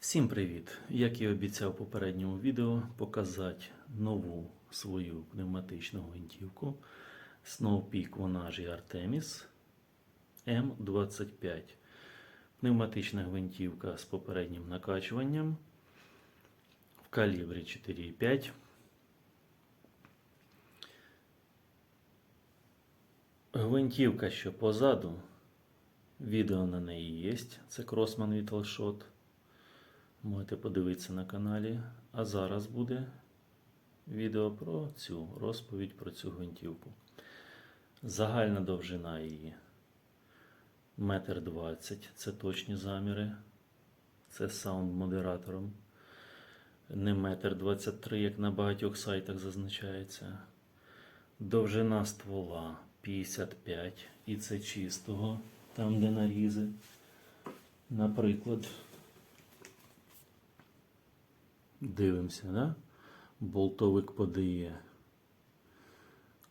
Всім привіт! Як і обіцяв в попередньому відео, показати нову свою пневматичну гвинтівку Snowpeak Vonage Artemis M25. Пневматична гвинтівка з попереднім накачуванням в калібрі 4,5. Гвинтівка, що позаду, відео на неї є. Це Кросман від Allshot. Можете подивитися на каналі. А зараз буде відео про цю розповідь про цю гвинтівку. Загальна довжина її 1,20 м. Це точні заміри. Це саунд-модератором. Не 1,23 м, як на багатьох сайтах зазначається. Довжина ствола 55 і це чистого, там де нарізи. Наприклад, дивимося, да? болтовик подає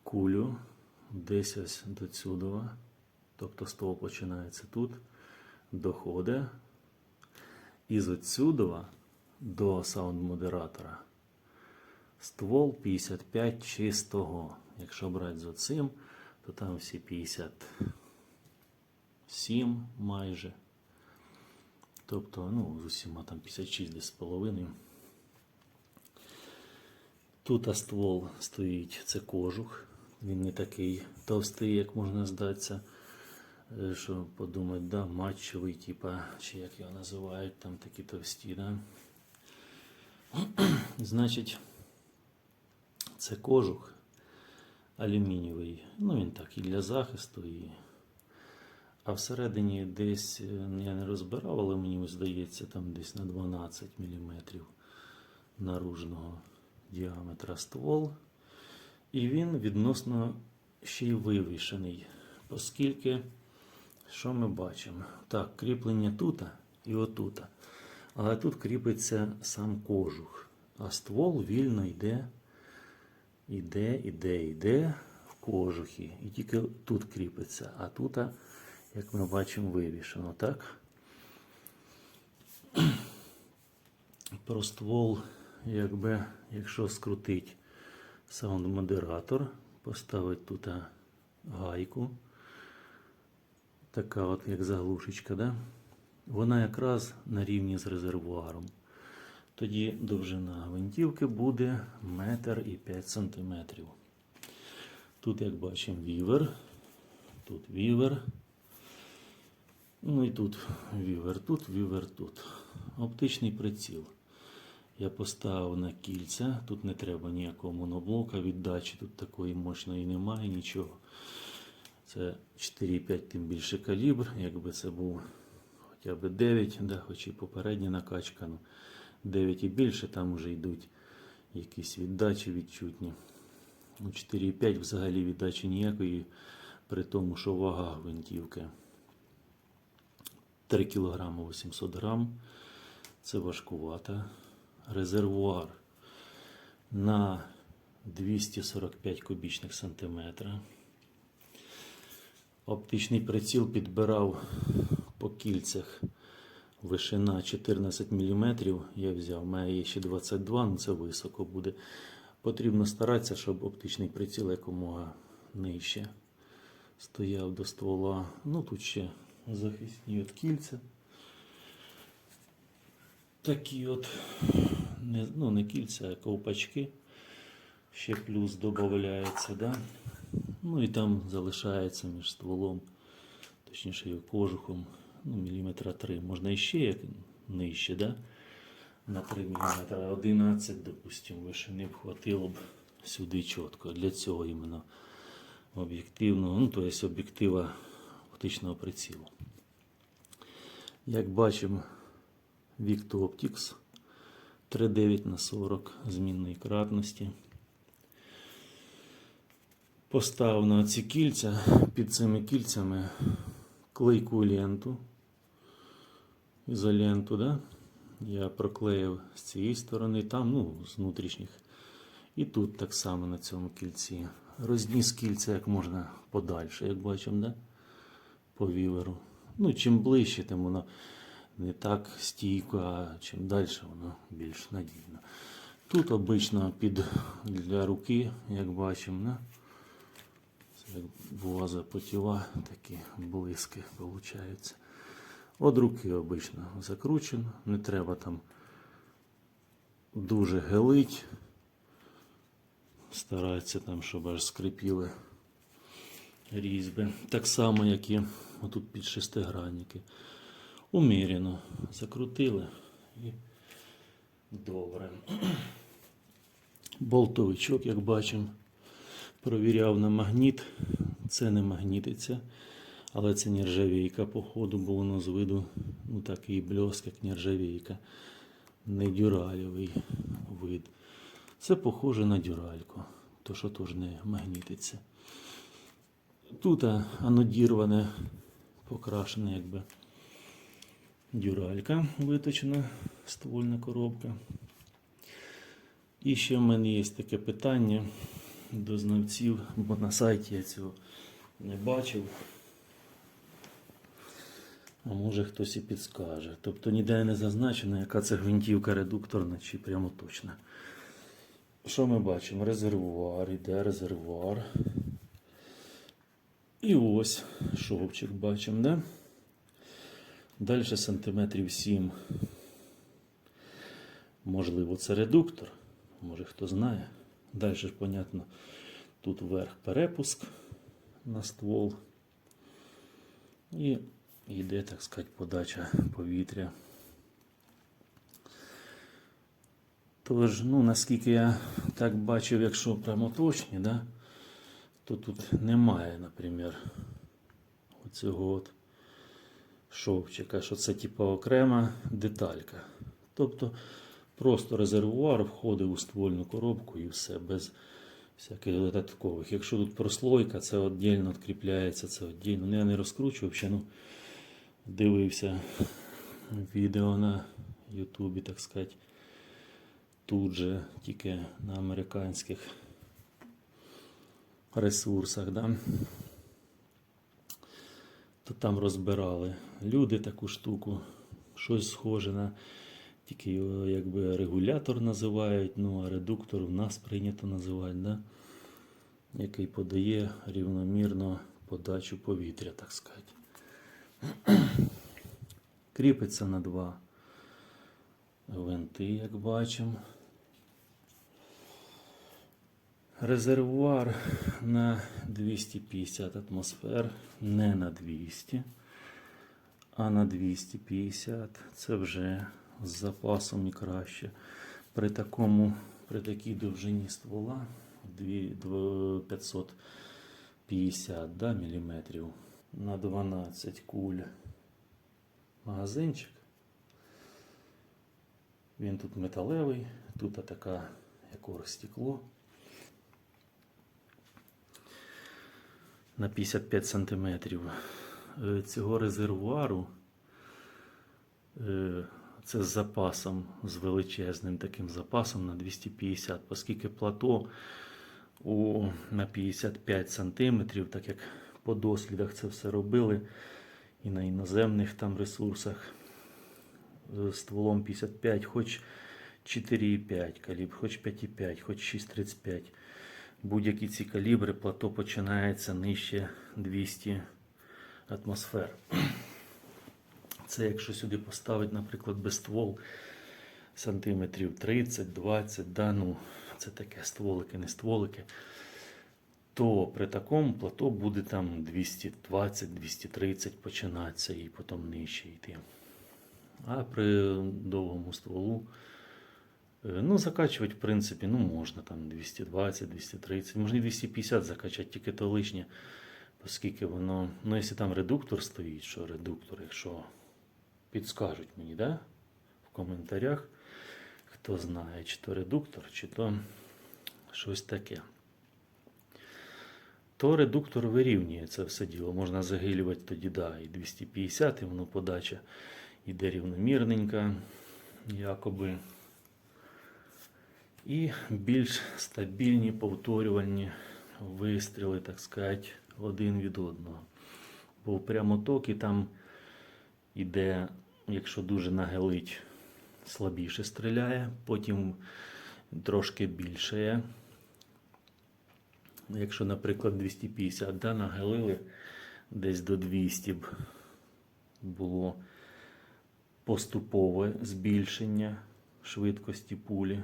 кулю десь ось до цюдова. Тобто ствол починається тут, доходить із отсюдова до саунд-модератора. Ствол 55 чистого. Якщо брати з оцим, то там всі 57 майже. Тобто, ну, з усіма там 56 десь з половиною. Тут ствол стоїть, це кожух. Він не такий товстий, як можна здатися. Е, Що подумати, да, матчовий, типа, чи як його називають, там такі товсті, да. Значить, це кожух алюмінієвий. Ну, він так і для захисту, і. А всередині десь, е, я не розбирав, але мені здається, там десь на 12 мм наружного діаметра ствол. І він відносно ще й вивішений, оскільки, що ми бачимо? Так, кріплення тут і отут. Але тут кріпиться сам кожух, а ствол вільно йде, йде, йде, йде в кожухі. І тільки тут кріпиться, а тут, як ми бачимо, вивішено, так? Про ствол, якби, якщо скрутить саунд-модератор, поставить тут гайку, така от як заглушечка, да? вона якраз на рівні з резервуаром. Тоді довжина гвинтівки буде метр і 5 сантиметрів. Тут, як бачимо, вівер, тут вівер. Ну і тут вівер, тут вівер, тут. Оптичний приціл. Я поставив на кільця. Тут не треба ніякого моноблока, віддачі тут такої мощної немає, нічого. Це 4,5 тим більше калібр. Якби це був хоча б 9, да, хоч і попередня накачка. Ну, 9 і більше, там вже йдуть якісь віддачі відчутні. У 4,5 взагалі віддачі ніякої, при тому, що вага гвинтівки 3 кг 800 грам. Це важкувато резервуар на 245 кубічних сантиметра. Оптичний приціл підбирав по кільцях вишина 14 мм. Я взяв, має є ще 22, ну це високо буде. Потрібно старатися, щоб оптичний приціл якомога нижче стояв до ствола. Ну тут ще захисні от кільця. Такі от, не, ну не кільця, а ковпачки. Ще плюс додається, да? Ну і там залишається між стволом, точніше його кожухом, ну, міліметра 3. Можна іще як нижче, да? на 3 мм. 11, допустимо, вишини б хватило б сюди чітко. Для цього іменно об'єктивного, ну, тобто об'єктива оптичного прицілу. Як бачимо, Victo Optics 3,9 на 40 змінної кратності. Поставив на ці кільця, під цими кільцями клейку ленту, ізоленту, да? я проклеїв з цієї сторони, там, ну, з внутрішніх. І тут так само на цьому кільці. Розніс кільця як можна подальше, як бачимо, да? по віверу. Ну, чим ближче, тим воно не так стійко, а чим далі воно більш надійно. Тут обично під для руки, як бачимо, да? це як буваза потіва, такі блиски виходять. От руки обично закручено, не треба там дуже гелить. Стараються там, щоб аж скрипіли різьби. Так само, як і отут під шестигранники. Уміряно закрутили і добре. Болтовичок, як бачимо, провіряв на магніт. Це не магнітиться, але це нержавійка, походу, бо воно з виду ну, такий бльоск, як нержавійка. Не дюральовий вид. Це похоже на дюральку, то що теж не магнітиться. Тут анодірване, покрашене якби дюралька виточена, ствольна коробка. І ще в мене є таке питання до знавців, бо на сайті я цього не бачив. А може хтось і підскаже. Тобто ніде не зазначено, яка це гвинтівка редукторна чи прямо точна. Що ми бачимо? Резервуар, іде резервуар. І ось шовчик бачимо, да? Далі сантиметрів 7. Можливо, це редуктор. Може хто знає. Далі ж, понятно, тут вверх перепуск на ствол. І йде, так сказати, подача повітря. Тож, ну, наскільки я так бачив, якщо прямо точні, да, то тут немає, наприклад, оцього от шовчика, що це типу окрема деталька. Тобто просто резервуар входить у ствольну коробку і все, без всяких додаткових. Якщо тут прослойка, це віддільно відкріпляється, це віддільно. Ну, я не розкручую взагалі, ну, дивився відео на Ютубі, так сказати, тут же, тільки на американських ресурсах. Да? То там розбирали люди таку штуку, щось схоже на тільки його якби регулятор називають, ну а редуктор в нас прийнято називати, да? який подає рівномірно подачу повітря, так сказати. Кріпиться на два винти, як бачимо. Резервуар на 250 атмосфер, не на 200, а на 250. Це вже з запасом і краще. При такому, при такій довжині ствола 550 да, міліметрів на 12 куль магазинчик. Він тут металевий, тут така як оргстекло. На 55 см цього резервуару. е, Це з запасом, з величезним таким запасом на 250, оскільки плато у, на 55 см, так як по дослідах це все робили, і на іноземних там ресурсах е, стволом 55, хоч 4,5 калібр, хоч 5,5, хоч 6,35 будь-які ці калібри, плато починається нижче 200 атмосфер. Це якщо сюди поставити, наприклад, безствол сантиметрів 30-20, да, ну, це таке стволики, не стволики, то при такому плато буде там 220-230 починатися і потім нижче йти. А при довгому стволу Ну, закачувати, в принципі, ну, можна там 220, 230, можна і 250 закачати, тільки то лишнє, оскільки воно. Ну, якщо там редуктор стоїть, що редуктор, якщо підскажуть мені, да? в коментарях, хто знає, чи то редуктор, чи то щось таке. То редуктор вирівнює це все діло. Можна загилювати тоді, да, і 250, і воно подача іде рівномірненька, якоби і більш стабільні повторювальні вистріли, так сказати, один від одного. Бо в прямотокі там іде якщо дуже нагелить, слабіше стріляє, потім трошки більше. Якщо, наприклад, 250 да, нагелили десь до 200 б було поступове збільшення швидкості пулі.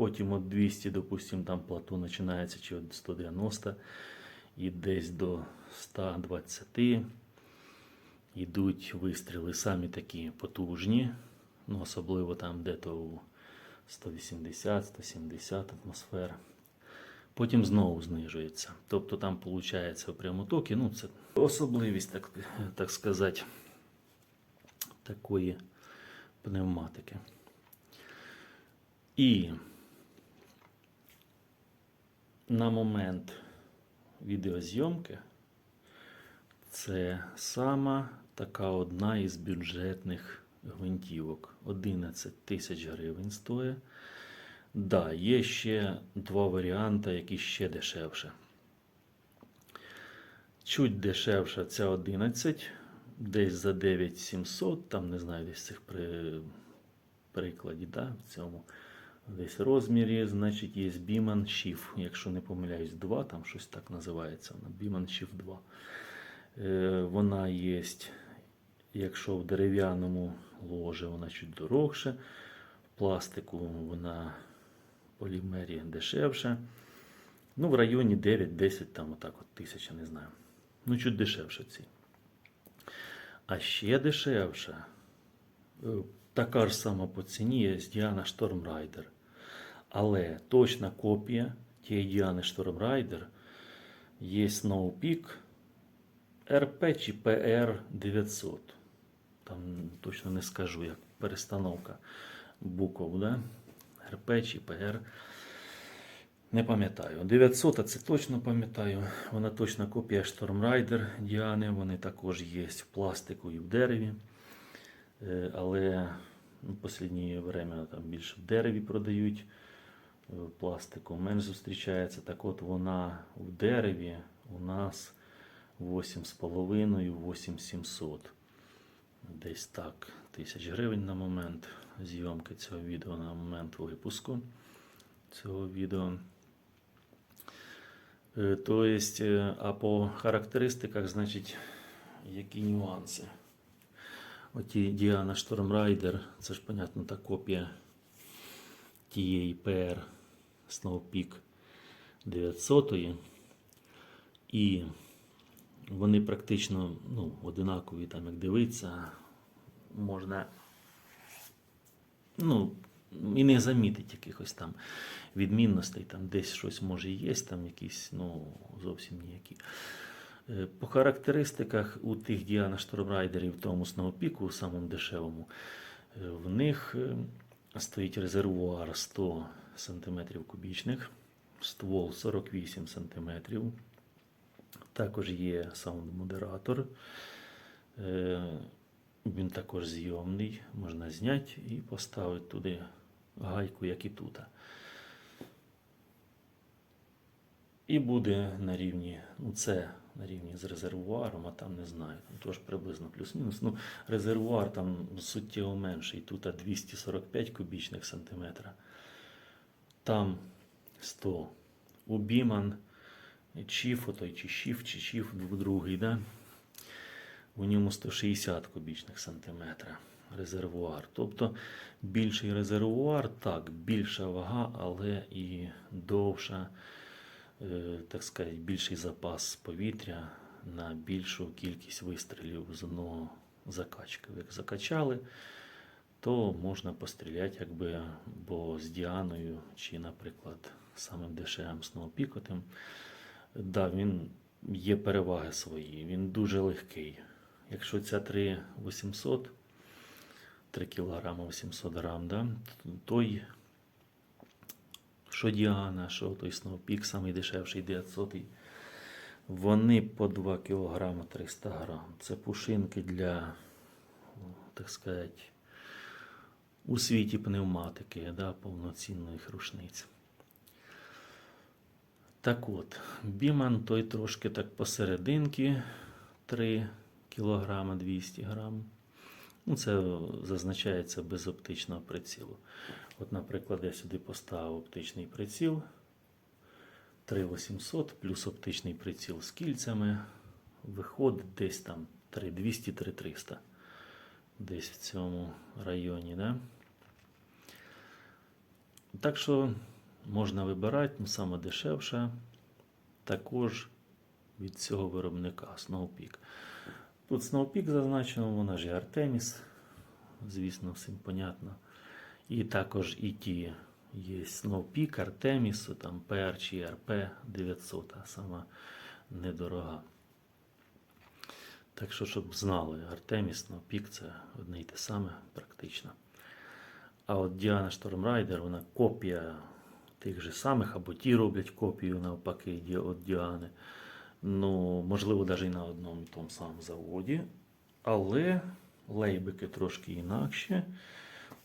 Потім от 200, допустимо, там плато починається чи от 190 і десь до 120 йдуть вистріли самі такі потужні, ну, особливо там де-то у 180-170 атмосфер. Потім знову знижується. Тобто там виходить в прямотокі, ну це особливість, так, так сказати, такої пневматики. І на момент відеозйомки це сама така одна із бюджетних гвинтівок. 11 тисяч гривень стоїть. Да, є ще два варіанти, які ще дешевше. Чуть дешевша ця 11, десь за 9700, там не знаю, десь цих при, прикладі, да, в цьому десь розмірі, значить, є Beeman Shift, якщо не помиляюсь, 2, там щось так називається, Beeman Shift 2. Е, вона є, якщо в дерев'яному ложе, вона чуть дорогше, в пластику вона полімері дешевше. Ну, в районі 9-10, там отак от тисяча, не знаю. Ну, чуть дешевше ці. А ще дешевше, е, така ж сама по ціні є Діана Rider. Але точна копія тієї Діани Rider є Snow Peak RP чи PR 900. Там точно не скажу, як перестановка букв, да? РП чи PR. Не пам'ятаю. 900 а це точно пам'ятаю. Вона точна копія Rider Діани. Вони також є в пластику і в дереві. Е, Але ну, в останнє время там більше в дереві продають. Е, Пластику менш зустрічається. Так от вона в дереві у нас 8,5 8700. Десь так тисяч гривень на момент зйомки цього відео, на момент випуску цього відео. Е, То е, а по характеристиках, значить, які нюанси? Оті Діана Rider, це ж, понятно, та копія тієї PR Snow Peak 900. І вони практично ну, одинакові, там, як дивитися, можна ну, і не замітить якихось там відмінностей, там десь щось може є, там якісь, ну, зовсім ніякі. Е, По характеристиках у тих Діана Штормрайдерів, тому Сноупіку, самому дешевому, е, в них е, стоїть резервуар 100 см кубічних, ствол 48 см. Також є саунд-модератор. Е, Він також зйомний, можна зняти і поставити туди гайку, як і тут. І буде на рівні, ну це на рівні з резервуаром, а там не знаю, там теж приблизно плюс-мінус. Ну, резервуар там суттєво менший, тут 245 кубічних сантиметра, там 100. У Біман Чіф, той чи Чіф, чи Чіф другий, да? у ньому 160 кубічних сантиметра резервуар. Тобто більший резервуар, так, більша вага, але і довша, е, так сказати, більший запас повітря на більшу кількість вистрілів з одного закачки. Як закачали, то можна постріляти, якби, бо з Діаною, чи, наприклад, самим дешевим сноупікотим, да, він є переваги свої, він дуже легкий. Якщо ця 3800, 3 кг 800 грам, да, той, що Діана, що той Сноупік, самий дешевший 900, вони по 2 кг 300 грам. Це пушинки для, так сказати, у світі пневматики, да, повноцінних рушниць. Так от, Біман той трошки так посерединки 3 кг 200 грам. Ну, це зазначається без оптичного прицілу. От, наприклад, я сюди поставив оптичний приціл 3800 плюс оптичний приціл з кільцями. Виходить десь там 3200-3300. Десь в цьому районі. Да? Так що можна вибирати, ну, саме дешевше. Також від цього виробника Snowpeak. Тут Snowpeak зазначено, вона ж і Artemis, звісно, всім понятно. І також і ті є Snowpeak, Artemis, там PR чи RP 900, а сама недорога. Так що, щоб знали, Artemis, Snowpeak це одне й те саме практично. А от Діана Rider, вона копія тих же самих, або ті роблять копію навпаки от Діани. Ну, можливо, навіть на одному і тому самому заводі. Але лейбики трошки інакші.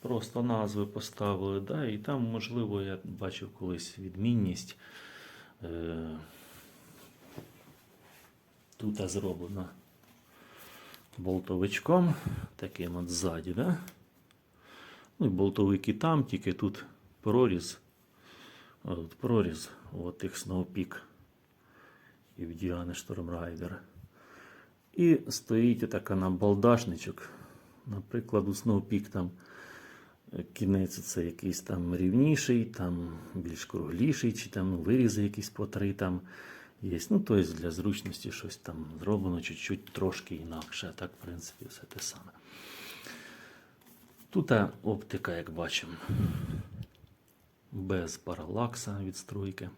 Просто назви поставили, да, і там, можливо, я бачив колись відмінність. Е- тут зроблено болтовичком, таким от ззаді, да? Ну, і болтовики там, тільки тут проріз. От проріз от тих Snowpeak і в Діани Штормрайдер. І стоїть така на балдашничок. Наприклад, у Snowpeak там кінець це якийсь там рівніший, там більш кругліший, чи там ну, вирізи якісь по три там є. Ну, тобто для зручності щось там зроблено чуть-чуть трошки інакше. А так, в принципі, все те саме. Тут оптика, як бачимо, без паралакса відстройки.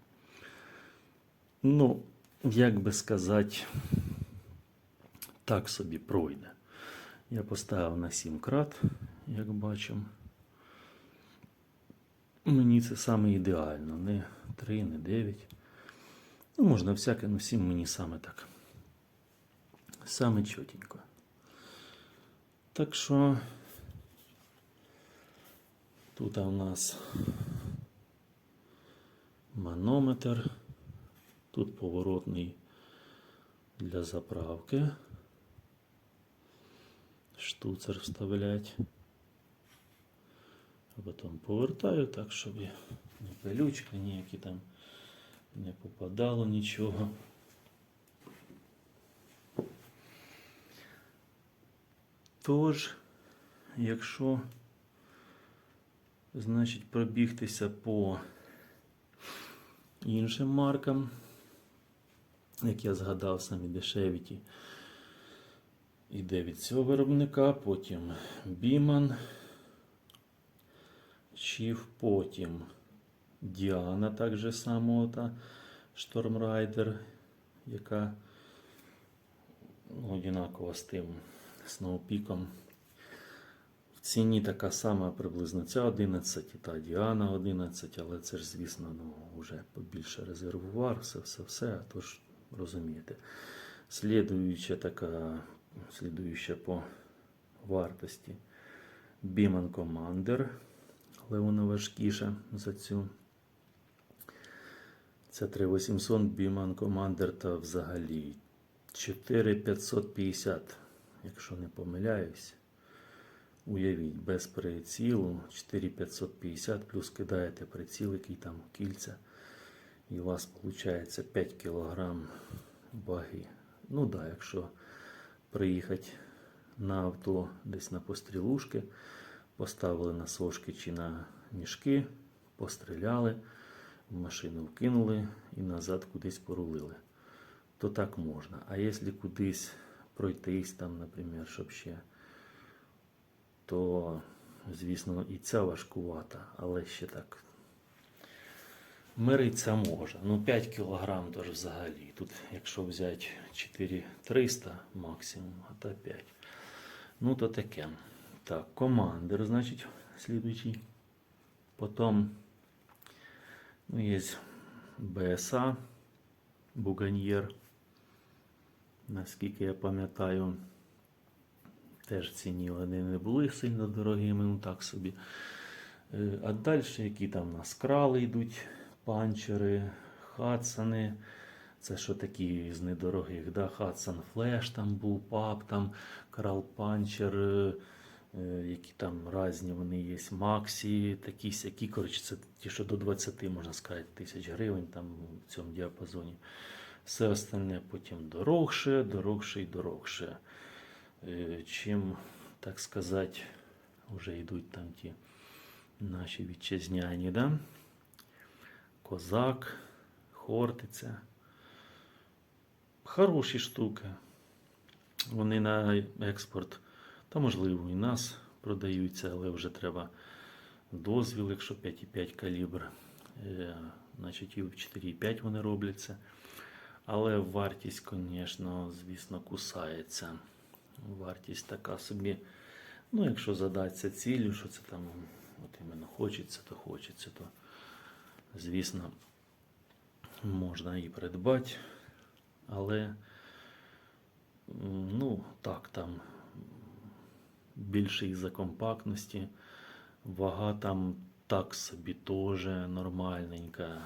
Ну, як би сказати, так собі пройде. Я поставив на 7 крат, як бачимо. Мені це саме ідеально. Не 3, не 9. Ну, можна всяке, ну 7 мені саме так. Саме чотенько. Так що тут у нас манометр. Тут поворотний для заправки. Штуцер вставлять. А потім повертаю так, щоб ні пилючки ніякі там не попадало нічого. Тож, якщо, значить, пробігтися по іншим маркам, як я згадав, самі дешеві ті іде від цього виробника, потім Біман, Чіф, потім Діана, так же само та Штормрайдер, яка ну, одинакова з тим Сноупіком. В ціні така сама приблизно ця 11 і та Діана 11, але це ж, звісно, ну, вже побільше резервуар, все, все, все. Тож розумієте. Слідуюча така, слідуюча по вартості Beeman Commander, але вона важкіша за цю. Це 3800 Beeman Commander та взагалі 4550, якщо не помиляюсь. Уявіть, без прицілу 4550 плюс кидаєте приціл, який там кільця. І у вас виходить 5 кг ваги. Ну так, да, якщо приїхати на авто десь на пострілушки, поставили на сошки чи на мішки, постріляли, машину вкинули і назад кудись порулили, то так можна. А якщо кудись пройтись, там, наприклад, щоб ще, то, звісно, і ця важкувата, але ще так Мириться може. Ну 5 кг теж взагалі. Тут, якщо взяти 4300 максимум, а то 5. Ну, то таке. Так, командир, значить, слідуючий. Потім ну, є БСА, Буганьєр. Наскільки я пам'ятаю, теж ціні вони не були сильно дорогими, ну так собі. Е, А далі, які там у нас крали йдуть, панчери, хадсани. Це що такі з недорогих? Да? Хадсан Флеш там був, пап, там, крал панчер, е, які там різні вони є, Максі, такі сякі, коротше, це ті, що до 20, можна сказати, тисяч гривень там в цьому діапазоні. Все остальне потім дорогше, дорогше і дорогше. Е, Чим, так сказати, вже йдуть там ті наші вітчизняні, да? Козак, Хортиця. Хороші штуки. Вони на експорт, та можливо і нас продаються, але вже треба дозвіл, якщо 5,5 калібр. Е, Значить, і в 4,5 вони робляться. Але вартість, звісно, звісно, кусається. Вартість така собі. Ну, якщо задатися ціллю, що це там от іменно хочеться, то хочеться, то звісно, можна і придбати. Але ну, так, там більше із-за компактності. Вага там так собі теж нормальненька.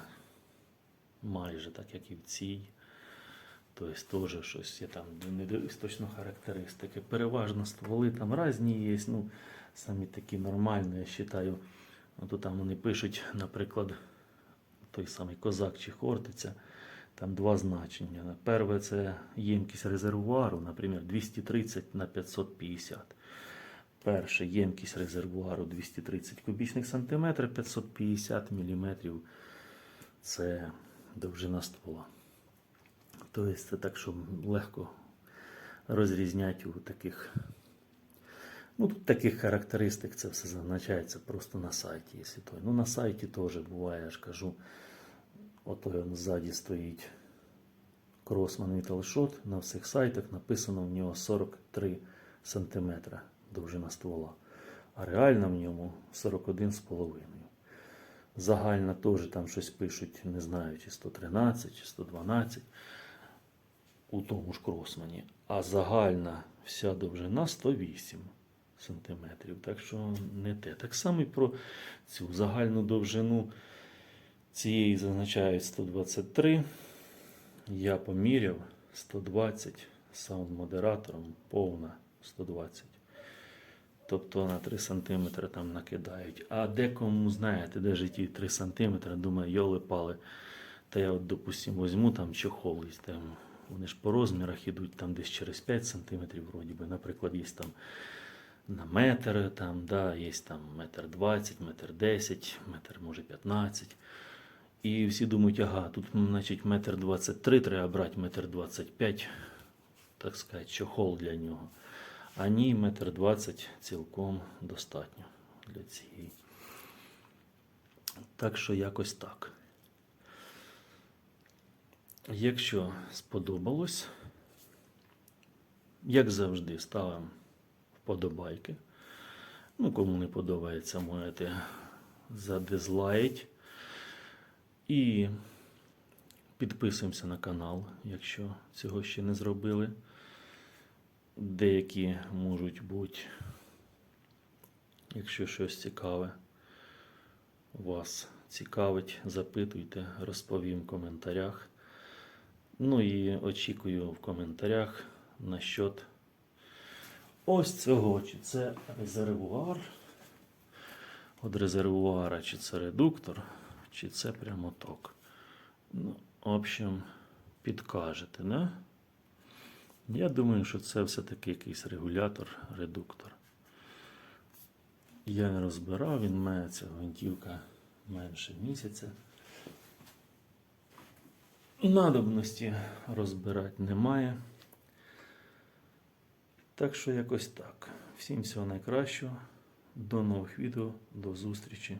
Майже так, як і в цій. Тобто теж щось є там, не дивлюсь точно характеристики. Переважно стволи там різні є. Ну, самі такі нормальні, я вважаю. От там вони пишуть, наприклад, той самий козак чи хортиця. Там два значення. Перше це ємкість резервуару, наприклад, 230 на 550. Перше ємкість резервуару 230 кубічних сантиметрів, 550 міліметрів це довжина ствола. Тобто це так, щоб легко розрізняти у таких. Ну, тут таких характеристик це все зазначається просто на сайті, якщо той. Ну, на сайті теж буває, я ж кажу, ото ззаді стоїть Кросман Metal На всіх сайтах написано в нього 43 см довжина ствола. А реально в ньому 41,5. Загальна теж там щось пишуть, не знаю, чи 113, чи 112 у тому ж кросмані. А загальна вся довжина 108 сантиметрів. Так що не те. Так само і про цю загальну довжину цієї зазначають 123. Я поміряв 120 саунд-модератором, повна 120. Тобто на 3 см там накидають. А декому, знаєте, де ж ті 3 см, думаю, йоли пали. Та я, от, допустимо, візьму там чохол, там, вони ж по розмірах ідуть там десь через 5 см, вроді би. Наприклад, є там на метр, там, да, є там метр 20, метр 10, метр може 15. І всі думають, ага, тут, значить, метр 23 треба брати, метр 25, так сказати, чохол для нього. А ні, метр 20 цілком достатньо для цієї. Так що якось так. Якщо сподобалось, як завжди, ставимо вподобайки. Ну, кому не подобається, можете задизлайк. І підписуємося на канал, якщо цього ще не зробили. Деякі можуть бути, якщо щось цікаве вас цікавить, запитуйте, розповім в коментарях. Ну і очікую в коментарях насчет ось цього. Чи це резервуар? От резервуара, чи це редуктор, чи це прямоток. Ну, в общем, підкажете, не? Я думаю, що це все-таки якийсь регулятор, редуктор. Я не розбирав, він має ця гвинтівка менше місяця. Надобності розбирати немає. Так що якось так. Всім всього найкращого. До нових відео, до зустрічі.